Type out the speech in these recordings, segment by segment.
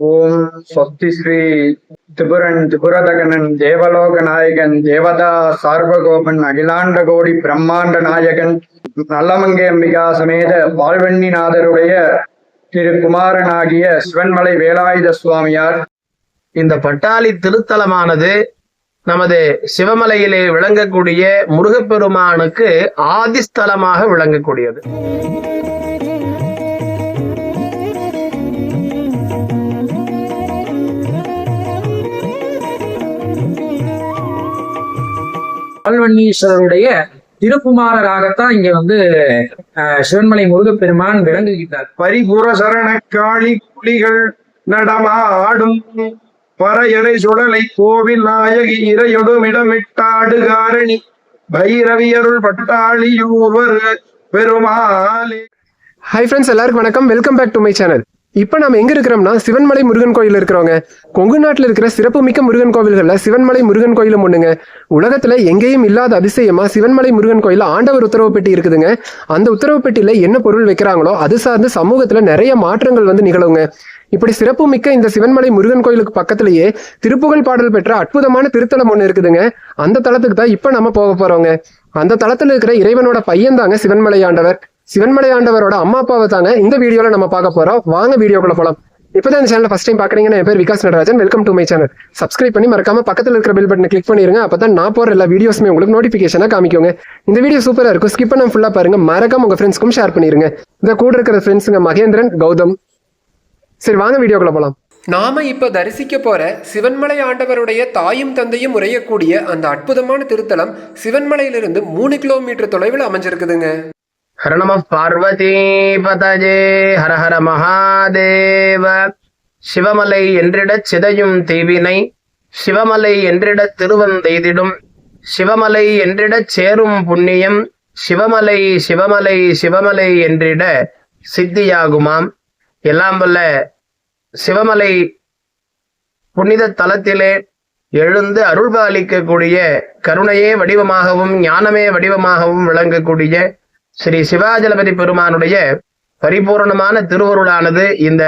ஓம் ஸ்வஸ்தி ஸ்ரீ திபுரன் திபுரதகனன் தேவலோக நாயகன் தேவதா சார்வகோபன் அகிலாண்ட கோடி பிரம்மாண்ட நாயகன் நல்லமங்கை அம்பிகா சமேத பால்வன்னிநாதருடைய திரு குமாரனாகிய சிவன்மலை வேலாயுத சுவாமியார். இந்த பட்டாளி திருத்தலமானது நமது சிவமலையிலே விளங்கக்கூடிய முருகப்பெருமானுக்கு ஆதிஸ்தலமாக விளங்கக்கூடியது. பால்வண்ணீஸ்வரருடைய திருக்குமாரராகத்தான் இங்க வந்து சிவன்மலை முருகப்பெருமான் விளங்குகின்றார். பரிபுர சரண காளி குடிகள் நடமாடும் பறையறை சுடலை கோவில் நாயகி இறையொடுமிடமிட்டாடு காரணி பைரவியருள் பட்டாளியூவர் பெருமாளே. ஹாய் ஃப்ரெண்ட்ஸ் எல்லாருக்கும் வணக்கம். Welcome back to my channel இப்போ நம்ம எங்கே இருக்கிறோம்னா சிவன்மலை முருகன் கோயில் இருக்கிறவங்க. கொங்கு நாட்டில் இருக்கிற சிறப்புமிக்க முருகன் கோவில்களில் சிவன்மலை முருகன் கோயிலும் ஒண்ணுங்க. உலகத்தில் எங்கேயும் இல்லாத அதிசயமாக சிவன்மலை முருகன் கோயில் ஆண்டவர் உத்தரவு பெட்டி இருக்குதுங்க. அந்த உத்தரவு பெட்டியில் என்ன பொருள் வைக்கிறாங்களோ அது சார்ந்து சமூகத்தில் நிறைய மாற்றங்கள் வந்து நிகழுங்க. இப்படி சிறப்புமிக்க இந்த சிவன்மலை முருகன் கோயிலுக்கு பக்கத்திலேயே திருப்புகழ் பாடல் பெற்ற அற்புதமான திருத்தலம் ஒன்று இருக்குதுங்க. அந்த தளத்துக்கு தான் இப்போ நம்ம போக போகிறோங்க அந்த தளத்தில் இருக்கிற இறைவனோட பையன் தாங்க சிவன்மலை ஆண்டவர். சிவன்மலை ஆண்டவரோட அம்மா அப்பாவை தாங்க இந்த வீடியோவில் நம்ம பார்க்க போகிறோம் வாங்க வீடியோக்குள்ள போலாம். இப்போதான் இந்த சேனல் ஃபஸ்ட் டைம் பாக்குறீங்கன்னா என் பேர் Vikas Natarajan. Welcome to my channel subscribe பண்ணி மறக்காம பக்கத்தில் இருக்கிற பெல் பட்டனை கிளிக் பண்ணிருங்க. அப்பதான் நான் போகிற எல்லா வீடியோஸுமே உங்களுக்கு நோட்டிஃபிகேஷனாக காமிக்கோங்க. இந்த வீடியோ சூப்பராக இருக்கும். ஸ்கிப் பண்ண ஃபுல்லாக பாருங்க. மறக்காம உங்கள் ஃப்ரெண்ட்ஸ்க்கும் ஷேர் பண்ணிருங்க. இந்த கூட இருக்கிற ஃப்ரெண்ட்ஸுங்க மகேந்திரன் கௌதம். சரி வாங்க வீடியோக்குள்ள போலாம். நாம இப்போ தரிசிக்க போற சிவன்மலை ஆண்டவருடைய தாயும் தந்தையும் உரையக்கூடிய அந்த அற்புதமான திருத்தலம் சிவன்மலையிலிருந்து மூணு கிலோமீட்டர் தொலைவில் அமைஞ்சிருக்குதுங்க. ஹரணம பார்வதி பதஜே ஹர ஹர மகாதேவ சிவமலை என்றிடச் சிதையும் தீவினை சிவமலை என்றிடத் திருவந்தெய்திடும் சிவமலை என்றிடச் சேரும் புண்ணியம் சிவமலை சிவமலை சிவமலை என்றிட சித்தியாகுமாம். எல்லாம் வல்ல சிவமலை புனித தலத்திலே எழுந்து அருள்பாலிக்கக்கூடிய கருணையே வடிவமாகவும் ஞானமே வடிவமாகவும் விளங்கக்கூடிய ஸ்ரீ சிவாஜலபதி பெருமானுடைய பரிபூரணமான திருவருளானது இந்த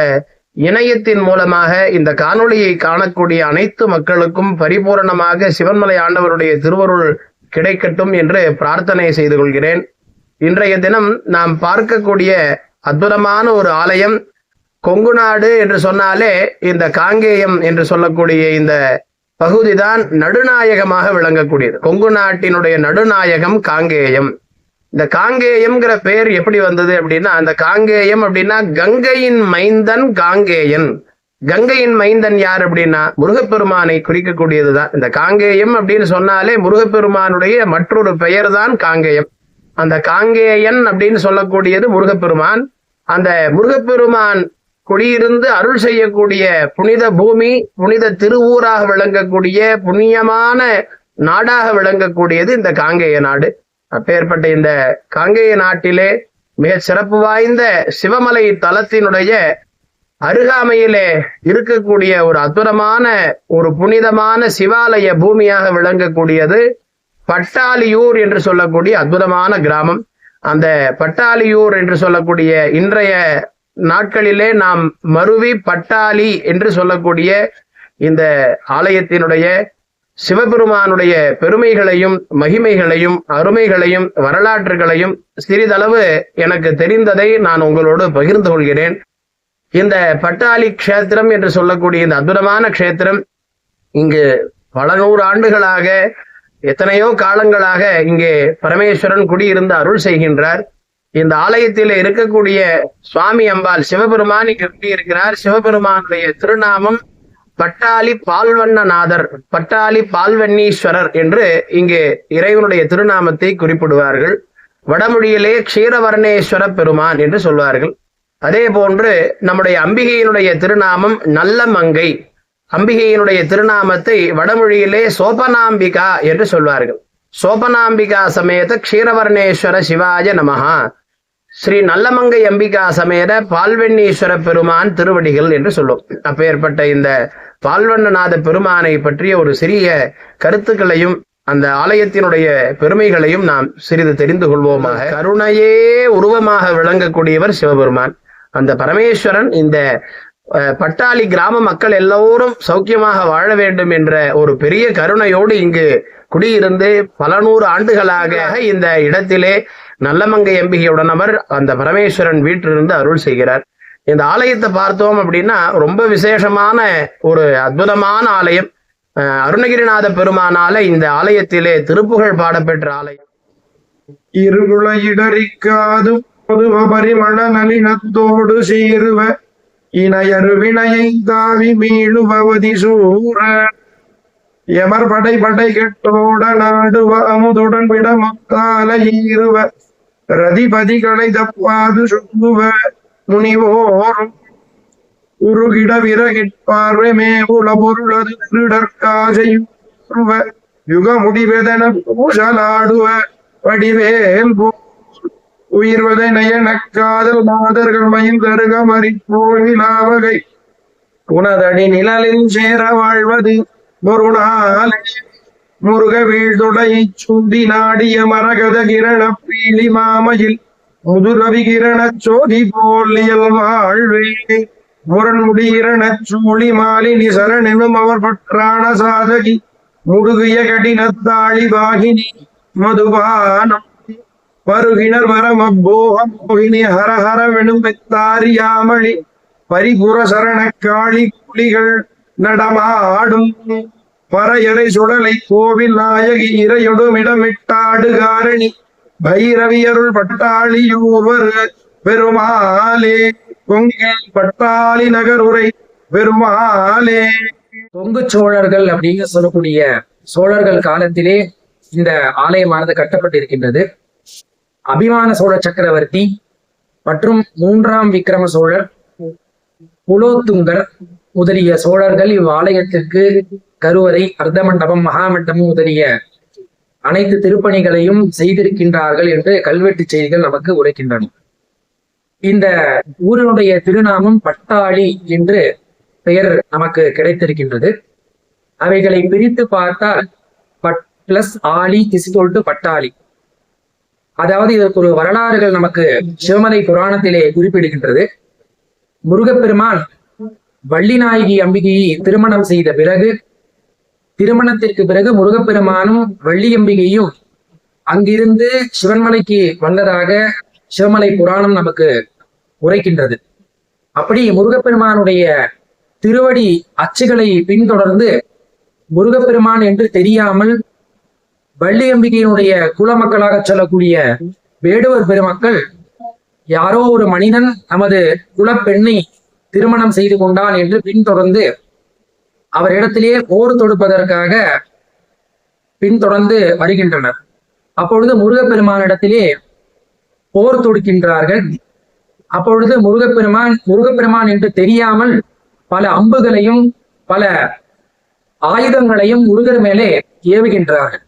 இணையத்தின் மூலமாக இந்த காணொளியை காணக்கூடிய அனைத்து மக்களுக்கும் பரிபூரணமாக சிவன்மலை ஆண்டவருடைய திருவருள் கிடைக்கட்டும் என்று பிரார்த்தனை செய்து கொள்கிறேன். இன்றைய தினம் நாம் பார்க்கக்கூடிய அற்புதமான ஒரு ஆலயம் கொங்கு நாடு என்று சொன்னாலே இந்த காங்கேயம் என்று சொல்லக்கூடிய இந்த பகுதிதான் நடுநாயகமாக விளங்கக்கூடியது. கொங்கு நாட்டினுடைய நடுநாயகம் காங்கேயம். இந்த காங்கேயம்ங்கிற பேர் எப்படி வந்தது அப்படின்னா அந்த காங்கேயம் அப்படின்னா கங்கையின் மைந்தன் காங்கேயன். கங்கையின் மைந்தன் யார் அப்படின்னா முருகப்பெருமானை குறிக்கக்கூடியதுதான். இந்த காங்கேயம் அப்படின்னு சொன்னாலே முருகப்பெருமானுடைய மற்றொரு பெயர் தான் காங்கேயம். அந்த காங்கேயன் அப்படின்னு சொல்லக்கூடியது முருகப்பெருமான். அந்த முருகப்பெருமான் குடியிருந்து அருள் செய்யக்கூடிய புனித பூமி புனித திருவூராக விளங்கக்கூடிய புண்ணியமான நாடாக விளங்கக்கூடியது இந்த காங்கேய நாடு. அப்பேற்பட்ட இந்த காங்கேய நாட்டிலே மிக சிறப்பு வாய்ந்த சிவமலை தலத்தினுடைய அருகாமையிலே இருக்கக்கூடிய ஒரு அற்புதமான ஒரு புனிதமான சிவாலய பூமியாக விளங்கக்கூடியது பட்டாலியூர் என்று சொல்லக்கூடிய அற்புதமான கிராமம். அந்த பட்டாலியூர் என்று சொல்லக்கூடிய இன்றைய நாட்களிலே நாம் மருவி பட்டாளி என்று சொல்லக்கூடிய இந்த ஆலயத்தினுடைய சிவபெருமானுடைய பெருமைகளையும் மகிமைகளையும் அருமைகளையும் வரலாற்றுகளையும் சிறிதளவு எனக்கு தெரிந்ததை நான் உங்களோடு பகிர்ந்து கொள்கிறேன். இந்த பட்டாளி க்ஷேத்திரம் என்று சொல்லக்கூடிய இந்த அற்புதமான க்ஷேத்திரம் இங்கு பல நூறு ஆண்டுகளாக எத்தனையோ காலங்களாக இங்கே பரமேஸ்வரன் குடியிருந்து அருள் செய்கின்றார். இந்த ஆலயத்தில் இருக்கக்கூடிய சுவாமி அம்பாள் சிவபெருமான் இங்கு குடியிருக்கிறார். சிவபெருமானுடைய திருநாமம் பட்டாளி பால்வண்ணநாதர் பட்டாளி பால்வண்ணீஸ்வரர் என்று இங்கு இறைவனுடைய திருநாமத்தை குறிப்பிடுவார்கள். வடமொழியிலே க்ஷீரவர்ணேஸ்வர பெருமான் என்று சொல்வார்கள். அதே போன்று நம்முடைய அம்பிகையினுடைய திருநாமம் நல்ல மங்கை அம்பிகையினுடைய திருநாமத்தை வடமொழியிலே சோபனாம்பிகா என்று சொல்வார்கள். சோபனாம்பிகா சமேத க்ஷீரவர்ணேஸ்வர சிவாய நமஹா. ஸ்ரீ நல்லமங்கை அம்பிகா சமேத பால்வெண்ணீஸ்வர பெருமான் திருவடிகள் என்று சொல்லும். அப்பேற்பட்ட இந்த பால்வண்ணநாத பெருமானை பற்றிய ஒரு சிறிய கருத்துக்களையும் அந்த ஆலயத்தினுடைய பெருமைகளையும் நாம் சிறிது தெரிந்து கொள்வோமாக. கருணையே உருவமாக விளங்கக்கூடியவர் சிவபெருமான். அந்த பரமேஸ்வரன் இந்த அஹ், பட்டாளி கிராம மக்கள் எல்லோரும் சௌக்கியமாக வாழ வேண்டும் என்ற ஒரு பெரிய கருணையோடு இங்கு குடியிருந்து பல நூறு ஆண்டுகளாக இந்த இடத்திலே நல்லமங்கை எம்பிகையுடன் அவர் அந்த பரமேஸ்வரன் வீட்டிலிருந்து அருள் செய்கிறார். இந்த ஆலயத்தை பார்த்தோம் அப்படின்னா ரொம்ப விசேஷமான ஒரு அற்புதமான ஆலயம். அஹ், அருணகிரிநாத பெருமானால இந்த ஆலயத்திலே திருப்புகழ் பாடப்பெற்ற ஆலயம். இருகுல இடறிக்காது பொதுவ பரிமள நளினத்தோடு சேருவ இணையரு வினையை தாவி மீளுபவதி சூர. எமர் படை படை கெட்டோட நாடுவ அமுதுடன் விடமொத்தால ஈருவ ரதிபதிகளை தப்பாது சுங்குவ முனிவோரும் உருகிட விறகிற்பார்வை மேவுல பொருளது திருடற்காசையுவ யுக முடிவெதன பூசலாடுவ வடிவேல் போ உயிர்வதை நயனக்காதல் மாதர்கள் மயில்தருக மறிப்போவிலாவகை உனதடி நிழலில் சேர வாழ்வது பொருளாலே முருக வீழ்துடையை சுண்டி நாடிய மரகத கிரண பீழி மாமையில். முதுரவி கிரண சோதி போலியல் வாழ்வே முரண்முடி இரண சூழி மாலினி சரணினும் அவர் பற்றான சாதகி. முடுகிய கடினத்தாழி வாகினி மதுபானம். வருகிணர் வரம் அப்போகம் மோகினி ஹரஹரவெனும் பெத்தாரியாமணி பரிபுர சரண காளி புலிகள் நடமாடும். பறையறை சுடலை கோவில் நாயகி இறையொடுமிடமிட்டாடுகாரணி பைரவியருள் பட்டாளியூர்வர் பெருமாளே கொங்கில் பட்டாளி நகர் உரை பெருமாளே. கொங்கு சோழர்கள் அப்படின்னு சொல்லக்கூடிய சோழர்கள் காலத்திலே இந்த ஆலயமானது கட்டப்பட்டிருக்கின்றது. அபிமான சோழ சக்கரவர்த்தி மற்றும் மூன்றாம் விக்ரம சோழர் குலோத்துங்கர் முதலிய சோழர்கள் இவ்வாலயத்திற்கு கருவறை அர்த்த மண்டபம் மகாமண்டபம் முதலிய அனைத்து திருப்பணிகளையும் செய்திருக்கின்றார்கள் என்று கல்வெட்டு செய்திகள் நமக்கு உரைக்கின்றன. இந்த ஊரினுடைய திருநாமம் பட்டாளி என்று பெயர் நமக்கு கிடைத்திருக்கின்றது. அவைகளை பிரித்து பார்த்தால் பட் பிளஸ் ஆலி திசிதொல்ட்டு பட்டாளி. அதாவது இதற்கு ஒரு வரலாறுகள் நமக்கு சிவமலை புராணத்திலே குறிப்பிடுகின்றது. முருகப்பெருமான் வள்ளிநாயகி அம்பிகையை திருமணம் செய்த பிறகு திருமணத்திற்கு பிறகு முருகப்பெருமானும் வள்ளியம்பிகையும் அங்கிருந்து சிவன்மலைக்கு வந்ததாக சிவமலை புராணம் நமக்கு உரைக்கின்றது. அப்படி முருகப்பெருமானுடைய திருவடி அச்சுகளை பின்தொடர்ந்து முருகப்பெருமான் என்று தெரியாமல் வள்ளியம்பிகையினுடைய குல மக்களாக சொல்லக்கூடிய வேடுவர் பெருமக்கள் யாரோ ஒரு மனிதன் நமது குலப்பெண்ணை திருமணம் செய்து கொண்டான் என்று பின்தொடர்ந்து அவர் இடத்திலேயே போர் தொடுப்பதற்காக பின்தொடர்ந்து வருகின்றனர். அப்பொழுது முருகப்பெருமானிடத்திலே போர் தொடுக்கின்றார்கள். அப்பொழுது முருகப்பெருமான் முருகப்பெருமான் என்று தெரியாமல் பல அம்புகளையும் பல ஆயுதங்களையும் முருகர் மேலே ஏவுகின்றார்கள்.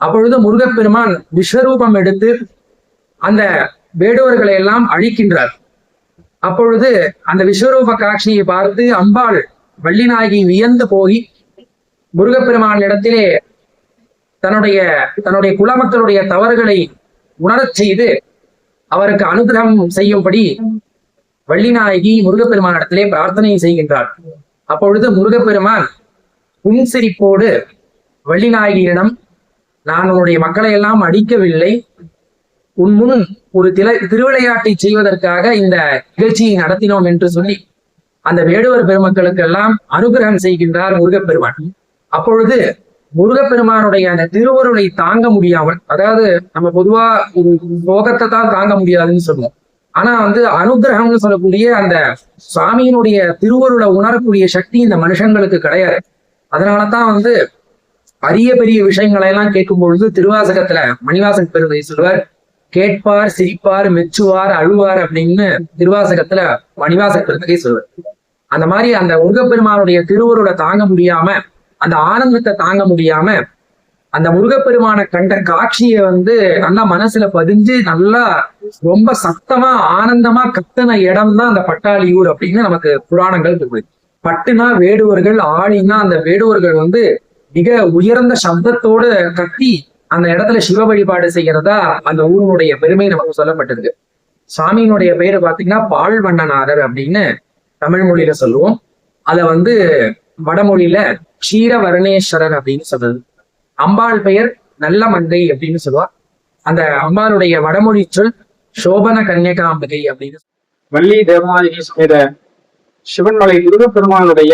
அப்பொழுது முருகப்பெருமான் விஸ்வரூபம் எடுத்து அந்த வேடுவர்களை எல்லாம் அழிக்கின்றார். அப்பொழுது அந்த விஸ்வரூப காட்சியை பார்த்து அம்பாள் வள்ளிநாயகி வியந்து போய் முருகப்பெருமானிடத்திலே தன்னுடைய தன்னுடைய குலமக்களுடைய தவறுகளை உணரச் செய்து அவருக்கு அனுகிரகம் செய்யும்படி வள்ளிநாயகி முருகப்பெருமானிடத்திலே பிரார்த்தனை செய்கின்றார். அப்பொழுது முருகப்பெருமான் புன்சிரிப்போடு வள்ளிநாயகியிடம் நான் உன்னுடைய மக்களை எல்லாம் அடிக்கவில்லை. உன் முன் ஒரு தில திருவிளையாட்டை செய்வதற்காக இந்த நிகழ்ச்சியை நடத்தினோம் என்று சொல்லி அந்த வேடுவர் பெருமக்களுக்கெல்லாம் அனுகிரகம் செய்கின்றார் முருகப்பெருமான். அப்பொழுது முருகப்பெருமானுடைய அந்த திருவருளை தாங்க முடியாமல் அதாவது நம்ம பொதுவா ஒரு போகத்தை தான் தாங்க முடியாதுன்னு சொல்லுவோம். ஆனா வந்து அனுகிரகம்னு சொல்லக்கூடிய அந்த சுவாமியினுடைய திருவருளை உணரக்கூடிய சக்தி இந்த மனுஷங்களுக்கு கிடையாது. அதனாலதான் வந்து அரிய பெரிய விஷயங்களை எல்லாம் கேட்கும் பொழுது திருவாசகத்துல மணிவாசன் பெருந்தை சொல்வார் கேட்பார் சிரிப்பார் மெச்சுவார் அழுவார் அப்படின்னு திருவாசகத்துல மணிவாசக பெருந்தகை சொல்வார் அந்த மாதிரி அந்த முருகப்பெருமானுடைய திருவருளை தாங்க முடியாம அந்த ஆனந்தத்தை தாங்க முடியாம அந்த முருகப்பெருமான கண்ட காட்சியை வந்து நல்லா மனசுல பதிஞ்சு நல்லா ரொம்ப சத்தமா ஆனந்தமா கத்தன இடம் தான் அந்த பட்டாளியூர் அப்படின்னு நமக்கு புராணங்கள் இருக்குது பட்டுனா வேடுவர்கள் ஆழினா அந்த வேடுவர்கள் வந்து மிக உயர்ந்த சப்தத்தோடு கத்தி அந்த இடத்துல சிவ வழிபாடு செய்யறதா அந்த ஊரினுடைய பெருமை நமக்கு சொல்லப்பட்டிருக்கு சாமியினுடைய பேரு பாத்தீங்கன்னா பால்வண்ணநாதர் அப்படின்னு தமிழ் மொழியில சொல்லுவோம். அத வந்து வடமொழியில க்ஷீரவர்ணேஸ்வரர் அப்படின்னு சொல்றது. அம்பாள் பெயர் நல்ல மங்கை அப்படின்னு சொல்லுவா. அந்த அம்பாளுடைய வடமொழி சொல் சோபன கன்னியகாம்பிகை அப்படின்னு வள்ளி தேவாலய சமேத சிவன்மலை முருகப்பெருமானுடைய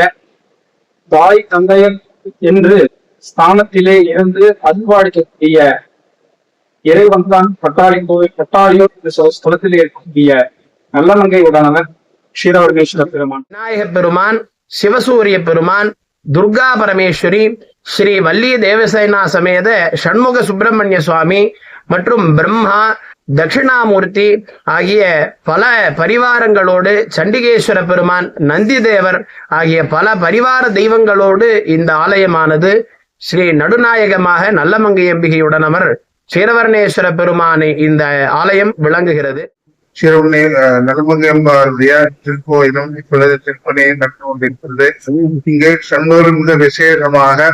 தாய் தந்தையர் என்று ஸ்தானத்திலே இருந்து அன்பாடிக்கக்கூடிய இறைவன் தான் பட்டாளி கோவில் பட்டாளியூர் என்ற ஸ்தலத்திலே இருக்கக்கூடிய நல்லமங்கை உடனவன் க்ஷீரவர்ணேஸ்வர பெருமான். விநாயக பெருமான் சிவசூரிய பெருமான் துர்கா பரமேஸ்வரி ஸ்ரீ வள்ளி தேவசேனா சமேத ஷண்முக சுப்பிரமணிய சுவாமி மற்றும் பிரம்மா தட்சிணாமூர்த்தி ஆகிய பல பரிவாரங்களோடு சண்டிகேஸ்வர பெருமான் நந்தி தேவர் ஆகிய பல பரிவார தெய்வங்களோடு இந்த ஆலயமானது ஸ்ரீ நடுநாயகமாக நல்லமங்கை அம்பிகையுடன் அவர் சீரவர்ணேஸ்வர பெருமானை இந்த ஆலயம் விளங்குகிறது. சிறுவனை நலமங்கம்பாருடைய திருக்கோயிலும் இப்பொழுது திருப்பணியை நடந்து கொண்டிருக்கிறது. மிக விசேஷமாக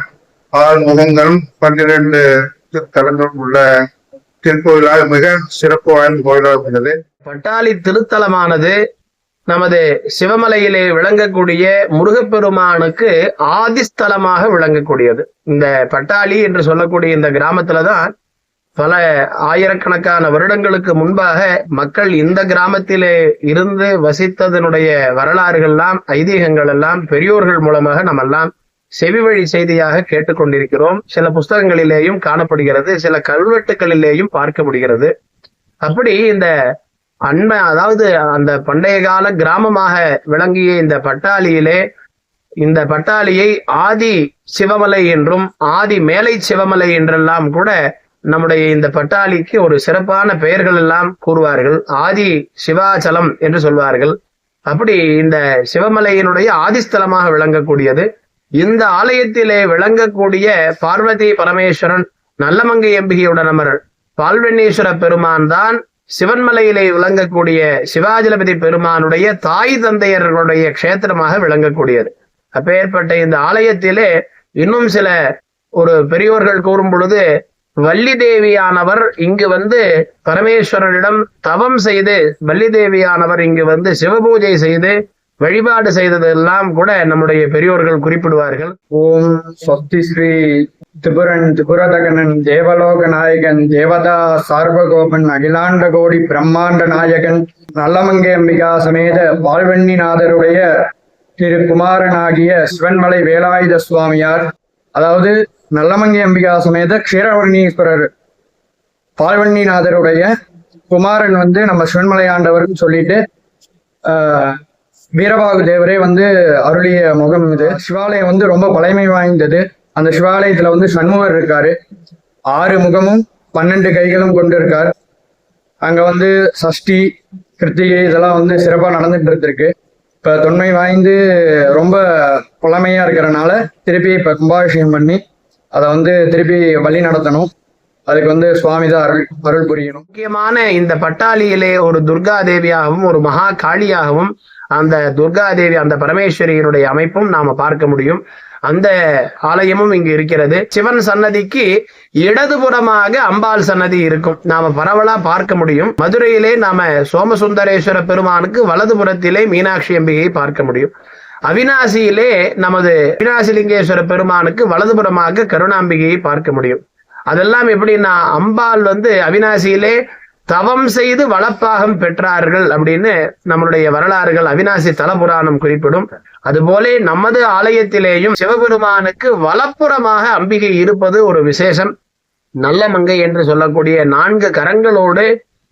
ஆறு முகங்களும் பன்னிரண்டு தலங்களும் உள்ள திருக்கோயிலாக மிக சிறப்பு வாய்ந்த கோயிலாக உள்ளது. பட்டாளி திருத்தலமானது நமது சிவமலையிலே விளங்கக்கூடிய முருகப்பெருமானுக்கு ஆதிஸ்தலமாக விளங்கக்கூடியது. இந்த பட்டாளி என்று சொல்லக்கூடிய இந்த கிராமத்துலதான் பல ஆயிரக்கணக்கான வருடங்களுக்கு முன்பாக மக்கள் இந்த கிராமத்திலே இருந்து வசித்ததனுடைய வரலாறுகள்லாம் ஐதீகங்கள் எல்லாம் பெரியோர்கள் மூலமாக நம்ம எல்லாம் செவி வழி செய்தியாக கேட்டுக்கொண்டிருக்கிறோம். சில புஸ்தகங்களிலேயும் காணப்படுகிறது சில கல்வெட்டுகளிலேயும் பார்க்க முடிகிறது. அப்படி இந்த அண்மை அதாவது அந்த பண்டைய கால கிராமமாக விளங்கிய இந்த பட்டாளியிலே இந்த பட்டாளியை ஆதி சிவமலை என்றும் ஆதி மேலை சிவமலை என்றெல்லாம் கூட நம்முடைய இந்த பட்டாளிக்கு ஒரு சிறப்பான பெயர்கள் எல்லாம் கூறுவார்கள். ஆதி சிவாச்சலம் என்று சொல்வார்கள். அப்படி இந்த சிவமலையினுடைய ஆதிஸ்தலமாக விளங்கக்கூடியது. இந்த ஆலயத்திலே விளங்கக்கூடிய பார்வதி பரமேஸ்வரன் நல்லமங்கை எம்பிகையுடன் அமர் பால்வெண்ணீஸ்வர பெருமான் தான் சிவன்மலையிலே விளங்கக்கூடிய சிவாஜலபதி பெருமானுடைய தாய் தந்தையர்களுடைய க்ஷேத்திரமாக விளங்கக்கூடியது. அப்பேற்பட்ட இந்த ஆலயத்திலே இன்னும் சில ஒரு பெரியோர்கள் கூறும் பொழுது வள்ளி தேவியானவர் இங்கு வந்து பரமேஸ்வரனிடம் தவம் செய்து வள்ளி தேவியானவர் இங்கு வந்து சிவபூஜை செய்து வழிபாடு செய்ததெல்லாம் கூட நம்முடைய பெரியோர்கள் குறிப்பிடுவார்கள். ஓம் சக்தி ஸ்ரீ திபுரன் திபுரதகனன் தேவலோக நாயகன் தேவதா சார்வகோபன் அகிலாண்ட கோடி பிரம்மாண்ட நாயகன் நல்லமங்கை அம்பிகா சமேத வாழ்வெண்ணிநாதருடைய திரு குமாரனாகிய சிவன்மலை வேலாயுத சுவாமியார். அதாவது நல்லமங்கை அம்பிகா சமேத க்ஷீரவர்ணீஸ்வரர். பால்வண்ணிநாதருடைய குமாரன் வந்து நம்ம சிவன்மலை ஆண்டவர்னு சொல்லிட்டு வீரபாகு தேவரே வந்து அருளிய முகம் இது. சிவாலயம் வந்து ரொம்ப பழமை வாய்ந்தது. அந்த சிவாலயத்துல வந்து சண்முகர் இருக்காரு. ஆறு முகமும் பன்னெண்டு கைகளும் கொண்டு இருக்கார் அங்க வந்து சஷ்டி கிருத்திகை இதெல்லாம் வந்து சிறப்பா நடந்துட்டு இருந்திருக்கு. இப்ப தொன்மை வாய்ந்து ரொம்ப பழமையா இருக்கிறனால திருப்பி இப்ப கும்பாபிஷேகம் பண்ணி அதை வந்து திருப்பி வழி நடத்தணும். அதுக்கு வந்து சுவாமி தான் அருள் அருள் புரியணும். முக்கியமான இந்த பட்டாளியிலே ஒரு துர்கா தேவியாகவும் ஒரு மகா காளியாகவும் அந்த துர்கா தேவி அந்த பரமேஸ்வரியினுடைய அமைப்பும் நாம பார்க்க முடியும். அந்த ஆலயமும் இங்கு இருக்கிறது. சிவன் சன்னதிக்கு இடதுபுறமாக அம்பாள் சன்னதி இருக்கும். நாம பரவலா பார்க்க முடியும். மதுரையிலே நாம சோமசுந்தரேஸ்வர பெருமானுக்கு வலதுபுறத்திலே மீனாட்சி அம்பிகையை பார்க்க முடியும். அவினாசியிலே நமது அவினாசிலிங்கேஸ்வர பெருமானுக்கு வலதுபுறமாக கருணாம்பிகையை பார்க்க முடியும். அதெல்லாம் எப்படின்னா அம்பாள் வந்து அவினாசியிலே தவம் செய்து வளப்பாகம் பெற்றார்கள் அப்படின்னு நம்மளுடைய வரலாறுகள் அவினாசி தலபுராணம் குறிப்பிடும். அதுபோல நமது ஆலயத்திலேயும் சிவபெருமானுக்கு வலப்புறமாக அம்பிகை இருப்பது ஒரு விசேஷம். நல்ல மங்கை என்று சொல்லக்கூடிய நான்கு கரங்களோடு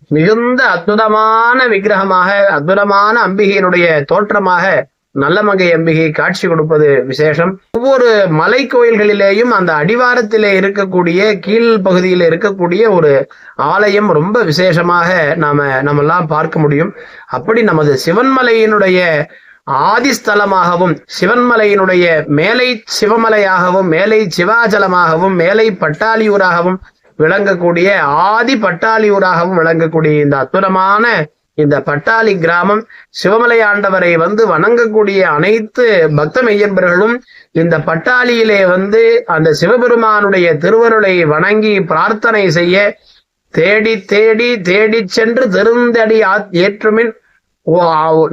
மிகுந்த அற்புதமான விக்கிரகமாக அற்புதமான அம்பிகையினுடைய தோற்றமாக நல்லமங்கை அம்பிகை காட்சி கொடுப்பது விசேஷம். ஒவ்வொரு மலை கோயில்களிலேயும் அந்த அடிவாரத்திலே இருக்கக்கூடிய கீழ் பகுதியில் இருக்கக்கூடிய ஒரு ஆலயம் ரொம்ப விசேஷமாக நாம நம்மெல்லாம் பார்க்க முடியும். அப்படி நமது சிவன்மலையினுடைய ஆதிஸ்தலமாகவும் சிவன்மலையினுடைய மேலை சிவமலையாகவும் மேலை சிவாஜலமாகவும் மேலை பட்டாளியூராகவும் விளங்கக்கூடிய ஆதி பட்டாளியூராகவும் விளங்கக்கூடிய இந்த அற்புதமான இந்த பட்டாளி கிராமம் சிவமலை ஆண்டவரை வந்து வணங்கக்கூடிய அனைத்து பக்த மெய்யன்பர்களும் இந்த பட்டாளியிலே வந்து அந்த சிவபெருமானுடைய திருவருளை வணங்கி பிரார்த்தனை செய்ய தேடி தேடி தேடி சென்று திருந்தடி ஏற்றுமின்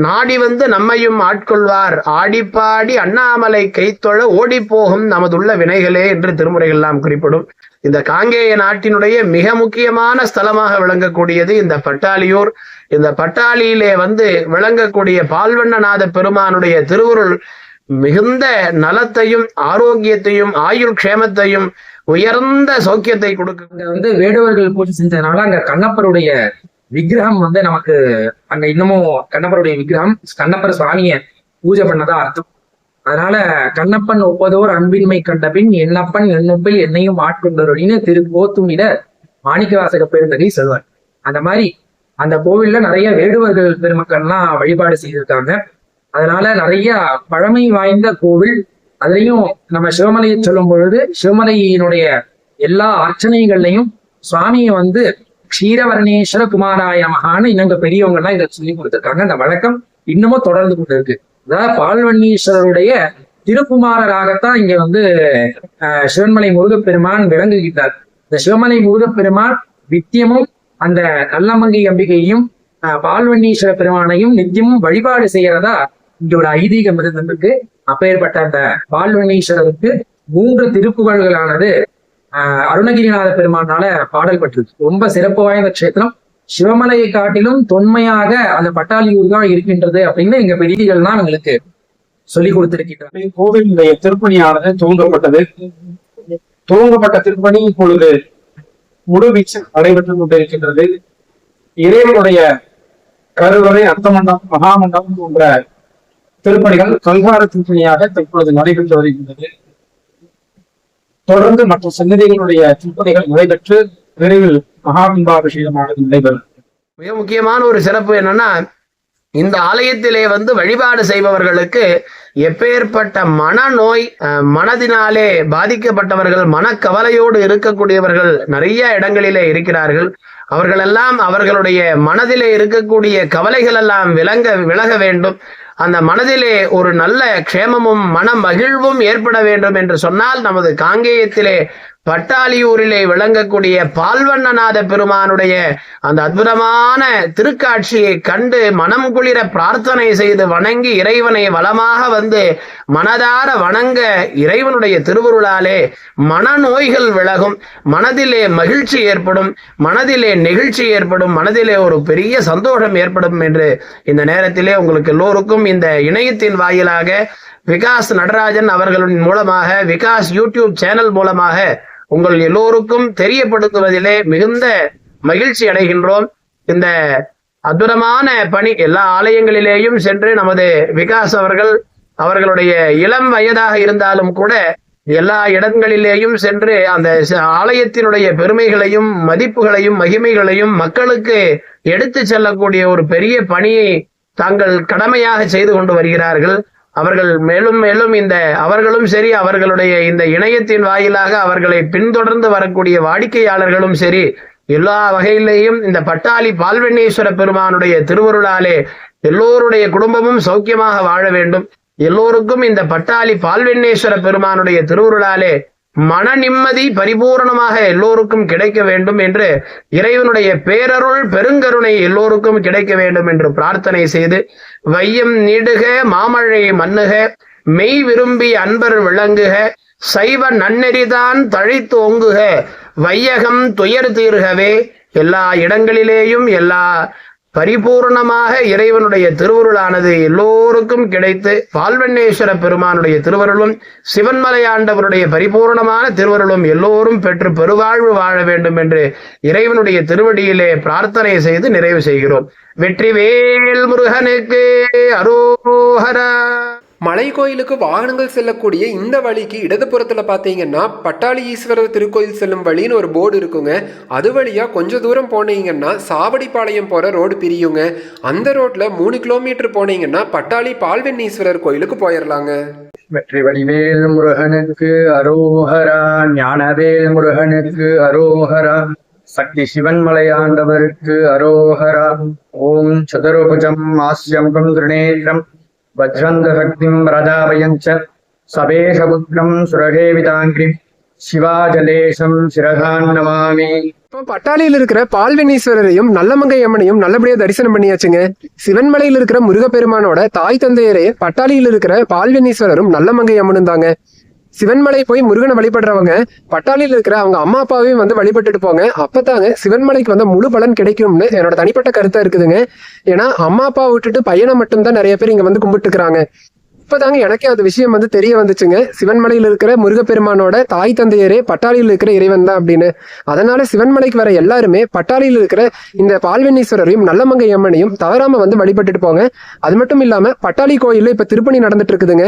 நாடி வந்து நம்மையும் ஆட்கொள்வார். ஆடிப்பாடி அண்ணாமலை கைத்தொழ ஓடி போகும் நமதுள்ள வினைகளே என்று திருமுறைகள் எல்லாம் குறிப்பிடும். இந்த காங்கேய நாட்டினுடைய மிக முக்கியமான ஸ்தலமாக விளங்கக்கூடியது இந்த பட்டாளியூர். இந்த பட்டாளியிலே வந்து விளங்கக்கூடிய பால்வண்ணநாத பெருமானுடைய திருவுருள் மிகுந்த நலத்தையும் ஆரோக்கியத்தையும் ஆயுள் க்ஷேமத்தையும் உயர்ந்த சௌக்கியத்தை கொடுக்க வந்து வேடுவர்கள் பூஜை செஞ்சதுனால அங்க கண்ணப்பருடைய விக்கிரகம் வந்து நமக்கு அங்க இன்னமும் கண்ணப்பருடைய விக்கிரகம் கண்ணப்பர் சுவாமிய பூஜை பண்ணதா அர்த்தம். அதனால கண்ணப்பன் ஒப்பதோர் அன்பின்மை கண்ட பின் என்னப்பன் என்னொப்பில் என்னையும் ஆட்கொண்டருளின்னு திரு போத்துமிட மாணிக்கவாசக பெருந்தகை சொல்வார். அந்த மாதிரி அந்த கோவில்ல நிறைய வேடுவர்கள் பெருமக்கள்லாம் வழிபாடு செய்திருக்காங்க. அதனால நிறைய பழமை வாய்ந்த கோவில். அதுலயும் நம்ம சிவமலையை சொல்லும் பொழுது சிவமலையினுடைய எல்லா அர்ச்சனைகள்லையும் சுவாமியை வந்து க்ஷீரவர்ணேஸ்வர குமாராய மகான்னு இன்னங்க பெரியவங்க எல்லாம் இதை சொல்லி கொடுத்துருக்காங்க. அந்த வழக்கம் இன்னமும் தொடர்ந்து கொண்டு இருக்கு அதாவது பால்வண்ணீஸ்வரருடைய திருக்குமாரராகத்தான் இங்க வந்து அஹ், சிவன்மலை முருகப்பெருமான் விளங்குகின்றார். இந்த சிவமலை முருகப்பெருமான் நித்தியமும் அந்த நல்லமங்கை அம்பிகையையும் பால்வண்ணீஸ்வர பெருமானையும் நித்தியமும் வழிபாடு செய்யறதா இங்க ஒரு ஐதீகம் இருந்திருக்கு. அப்பேற்பட்ட அந்த பால்வண்ணீஸ்வரருக்கு மூன்று திருப்புகழ்களானது அருணகிரிநாத பெருமானால பாடல் பெற்றது. ரொம்ப சிறப்பு வாய்ந்த கஷேத்திரம். சிவமலையை காட்டிலும் தொன்மையாக அந்த பட்டாளியூர் தான் இருக்கின்றது அப்படின்னு எங்க பெரியகள் தான் எங்களுக்கு சொல்லி கொடுத்திருக்கின்றார் கோவிலுடைய திருப்பணியானது துவங்கப்பட்டது. துவங்கப்பட்ட திருப்பணி இப்பொழுது முழுவீச்சு நடைபெற்றுக் கொண்டிருக்கின்றது. இறைவனுடைய கருவறை அர்த்தமண்டம் மகாமண்டம் போன்ற திருப்பணிகள் கல்கார திருப்பணியாக தற்பொழுது நடைபெற்று வருகின்றது. தொடர்ந்து மற்ற சன்னதிகளுடைய திருப்பணிகள் நடைபெற்று விரைவில் மகாபிம்பாபிஷேகமானது நடைபெறும். மிக முக்கியமான ஒரு சிறப்பு என்னன்னா இந்த ஆலயத்திலே வந்து வழிபாடு செய்பவர்களுக்கு எப்பேற்பட்ட மனநோய் அஹ், மனதினாலே பாதிக்கப்பட்டவர்கள் மனக்கவலையோடு இருக்கக்கூடியவர்கள் நிறைய இடங்களிலே இருக்கிறார்கள். அவர்களெல்லாம் அவர்களுடைய மனதிலே இருக்கக்கூடிய கவலைகள் எல்லாம் விளங்க விலக வேண்டும். அந்த மனதிலே ஒரு நல்ல க்ஷேமமும் மன மகிழ்வும் ஏற்பட வேண்டும் என்று சொன்னால் நமது காங்கேயத்திலே பட்டாளியூரிலே விளங்கக்கூடிய பால்வண்ணநாத பெருமானுடைய அந்த அற்புதமான திருக்காட்சியை கண்டு மனம் குளிர பிரார்த்தனை செய்து வணங்கி இறைவனை வளமாக வந்து மனதார வணங்க இறைவனுடைய திருவுருளாலே மனநோய்கள் விலகும் மனதிலே மகிழ்ச்சி ஏற்படும் மனதிலே நெகிழ்ச்சி ஏற்படும் மனதிலே ஒரு பெரிய சந்தோஷம் ஏற்படும் என்று இந்த நேரத்திலே உங்களுக்கு எல்லோருக்கும் இந்த இணையத்தின் வாயிலாக விகாஸ் நடராஜன் அவர்களின் மூலமாக விகாஸ் யூடியூப் சேனல் மூலமாக உங்கள் எல்லோருக்கும் தெரியப்படுத்துவதிலே மிகுந்த மகிழ்ச்சி அடைகின்றோம். இந்த அற்புதமான பணி எல்லா ஆலயங்களிலேயும் சென்று நமது விகாஸ் அவர்கள் அவர்களுடைய இளம் வயதாக இருந்தாலும் கூட எல்லா இடங்களிலேயும் சென்று அந்த ஆலயத்தினுடைய பெருமைகளையும் மதிப்புகளையும் மகிமைகளையும் மக்களுக்கு எடுத்து செல்லக்கூடிய ஒரு பெரிய பணியை தாங்கள் கடமையாக செய்து கொண்டு வருகிறார்கள். அவர்கள் மேலும் மேலும் இந்த அவர்களும் சரி அவர்களுடைய இந்த இணையத்தின் வாயிலாக அவர்களை பின்தொடர்ந்து வரக்கூடிய வாடிக்கையாளர்களும் சரி எல்லா வகையிலேயும் இந்த பட்டாளி பால்வெண்ணீஸ்வர பெருமானுடைய திருவருளாலே எல்லோருடைய குடும்பமும் சௌக்கியமாக வாழ வேண்டும். எல்லோருக்கும் இந்த பட்டாளி பால்வெண்ணீஸ்வர பெருமானுடைய திருவுருளாலே மன நிம்மதி பரிபூரணமாக எல்லோருக்கும் கிடைக்க வேண்டும் என்று இறைவனுடைய பேரருள் பெருங்கருணை எல்லோருக்கும் கிடைக்க வேண்டும் என்று பிரார்த்தனை செய்து வையம் நீடுக மாமழை மன்னுக மெய் விரும்பி அன்பர் விளங்குக சைவ நன்னெறிதான் தழைத்து ஓங்குக வையகம் துயர் தீர்கவே எல்லா இடங்களிலேயும் எல்லா பரிபூர்ணமாக இறைவனுடைய திருவருளானது எல்லோருக்கும் கிடைத்து பால்வண்ணேஸ்வர பெருமானுடைய திருவருளும் சிவன்மலையாண்டவருடைய பரிபூர்ணமான திருவருளும் எல்லோரும் பெற்று பெருவாழ்வு வாழ வேண்டும் என்று இறைவனுடைய திருவடியிலே பிரார்த்தனை செய்து நிறைவு செய்கிறோம். வெற்றிவேல் முருகனுக்கு அரோஹரா மலை கோயிலுக்கு வாகனங்கள் செல்லக்கூடிய இந்த வழிக்கு இடதுபுறத்துல பார்த்தீங்கன்னா பட்டாளி ஈஸ்வரர் திருக்கோயில் செல்லும் வழின்னு ஒரு போர்டு இருக்குங்க. அது வழியா கொஞ்ச தூரம் போனீங்கன்னா சாவடிப்பாளையம் போற ரோடு பிரியுங்க. அந்த ரோட்ல மூணு கிலோமீட்டர் போனீங்கன்னா பட்டாளி பால்வெண்ணீஸ்வரர் கோயிலுக்கு போயிடலாங்க வெற்றி வடிவேல் முருகனுக்கு அரோஹரா ஞானவேல் முருகனுக்கு அரோஹரா சக்தி சிவன் மலையாண்டவருக்கு அரோஹரா ஓம் சதுர்புஜம் ஆசியம் திருநேற்றம் வஜ்ரந்த சக்திம் ரஜாபயஞ்ச சபேஷபுத்ரம் சுரகேவிதாங்கிரி சிவாஜலேசம் சிரகான் நமாமி. இப்போ பட்டாளியில் இருக்கிற பால்வினீஸ்வரரையும் நல்லமங்கை அம்மனையும் நல்லபடியா தரிசனம் பண்ணியாச்சுங்க. சிவன்மலையில் இருக்கிற முருகப்பெருமானோட தாய் தந்தையரே பட்டாளியில் இருக்கிற பால்வெனீஸ்வரரும் நல்லமங்கை அம்மனும் தாங்க சிவன்மலை போய் முருகனை வழிபடுறவங்க பட்டாளியில் இருக்கிற அவங்க அம்மா அப்பாவையும் வந்து வழிபட்டுட்டு போங்க. அப்பதாங்க சிவன்மலைக்கு வந்து முழு பலன் கிடைக்கும்னு என்னோட தனிப்பட்ட கருத்தா இருக்குதுங்க. ஏன்னா அம்மா அப்பா விட்டுட்டு பையனை மட்டும்தான் நிறைய பேர் இங்க வந்து கும்பிட்டு இருக்கிறாங்க இப்பதாங்க எனக்கே அது விஷயம் வந்து தெரிய வந்துச்சுங்க. சிவன்மலையில் இருக்கிற முருகப்பெருமானோட தாய் தந்தையரே பட்டாளியில் இருக்கிற இறைவன் தான் அப்படின்னு. அதனால சிவன்மலைக்கு வர எல்லாருமே பட்டாளியில் இருக்கிற இந்த பால்வெண்ணீஸ்வரரையும் நல்லமங்கை அம்மனையும் தவறாம வந்து வழிபட்டுட்டு போங்க. அது மட்டும் இல்லாம பட்டாளி கோயில்ல இப்ப திருப்பணி நடந்துட்டு இருக்குதுங்க.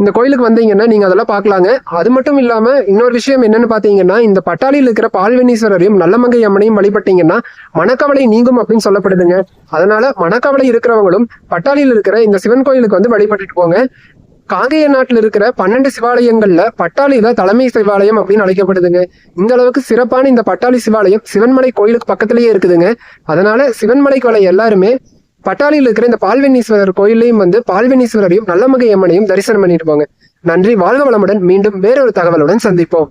இந்த கோயிலுக்கு வந்தீங்கன்னா நீங்கள் அதெல்லாம் பார்க்கலாங்க. அது மட்டும் இல்லாமல் இன்னொரு விஷயம் என்னன்னு பார்த்தீங்கன்னா இந்த பட்டாளியில் இருக்கிற பால்வெண்ணீஸ்வரரையும் நல்லமங்கை அம்மனையும் வழிபட்டீங்கன்னா மனக்கவலை நீங்கும் அப்படின்னு சொல்லப்படுதுங்க. அதனால மனக்கவலை இருக்கிறவங்களும் பட்டாளியில் இருக்கிற இந்த சிவன் கோயிலுக்கு வந்து வழிபட்டுட்டு போங்க. காங்கேய நாட்டில் இருக்கிற பன்னெண்டு சிவாலயங்கள்ல பட்டாளியில தலைமை சிவாலயம் அப்படின்னு அழைக்கப்படுதுங்க. இந்த அளவுக்கு சிறப்பான இந்த பட்டாளி சிவாலயம் சிவன்மலை கோயிலுக்கு பக்கத்திலேயே இருக்குதுங்க. அதனால சிவன்மலைக்கு வர எல்லாருமே பட்டாளியில் இருக்கிற இந்த பால்வெண்ணீஸ்வரர் கோயிலையும் வந்து பால்வெண்ணீஸ்வரரையும் நல்லமகை அம்மனையும் தரிசனம் பண்ணிட்டு போங்க நன்றி வாழ்க வளமுடன். மீண்டும் வேறொரு தகவலுடன் சந்திப்போம்.